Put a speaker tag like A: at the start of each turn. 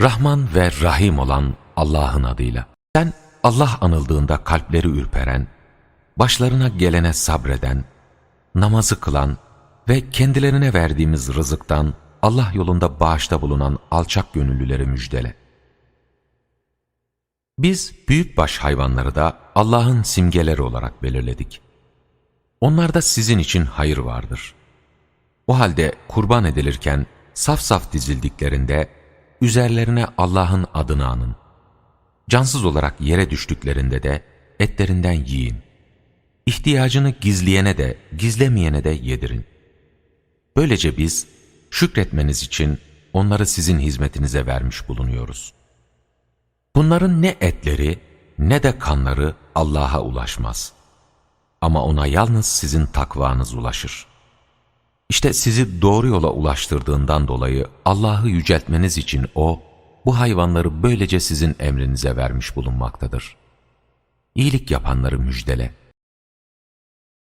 A: Rahman ve Rahim olan Allah'ın adıyla. Sen Allah anıldığında kalpleri ürperen, başlarına gelene sabreden, namazı kılan ve kendilerine verdiğimiz rızıktan Allah yolunda bağışta bulunan alçak gönüllüleri müjdele. Biz büyükbaş hayvanları da Allah'ın simgeleri olarak belirledik. Onlarda sizin için hayır vardır. O halde kurban edilirken saf saf dizildiklerinde üzerlerine Allah'ın adını anın. Cansız olarak yere düştüklerinde de etlerinden yiyin. İhtiyacını gizleyene de gizlemeyene de yedirin. Böylece biz şükretmeniz için onları sizin hizmetinize vermiş bulunuyoruz. Bunların ne etleri ne de kanları Allah'a ulaşmaz. Ama ona yalnız sizin takvanız ulaşır. İşte sizi doğru yola ulaştırdığından dolayı Allah'ı yüceltmeniz için O, bu hayvanları böylece sizin emrinize vermiş bulunmaktadır. İyilik yapanları müjdele.